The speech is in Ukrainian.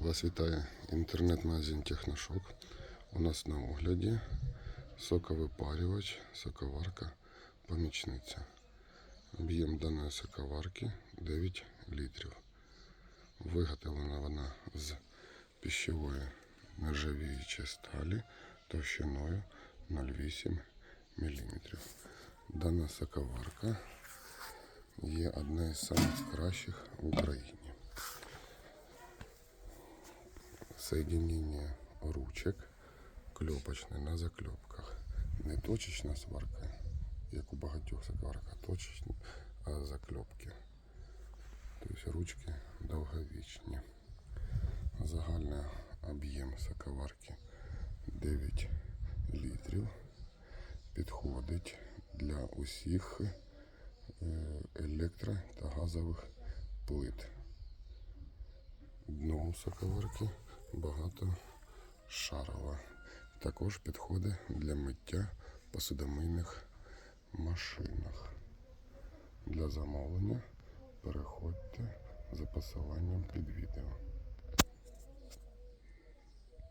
Вас вітає інтернет-магазин Техношок. У нас на огляді соковипарювач, соковарка, помічниця. Об'єм даної соковарки 9 літрів. Виготовлена вона з пищевої нержавіючої сталі товщиною 0,8 мм. Дана соковарка є одна із самих кращих в Україні. Соединение ручек клепочной на заклепках. Не точечна сварка, як у багатьох соковарок, а точечні, а заклепки. Тобто ручки довговічні. Загальний об'єм соковарки 9 літрів. Підходить для усіх е, електро та газових плит. Дно соковарки багато шарова. Також підходить для миття посудомийних машинах. Для замовлення переходьте за посиланням під відео.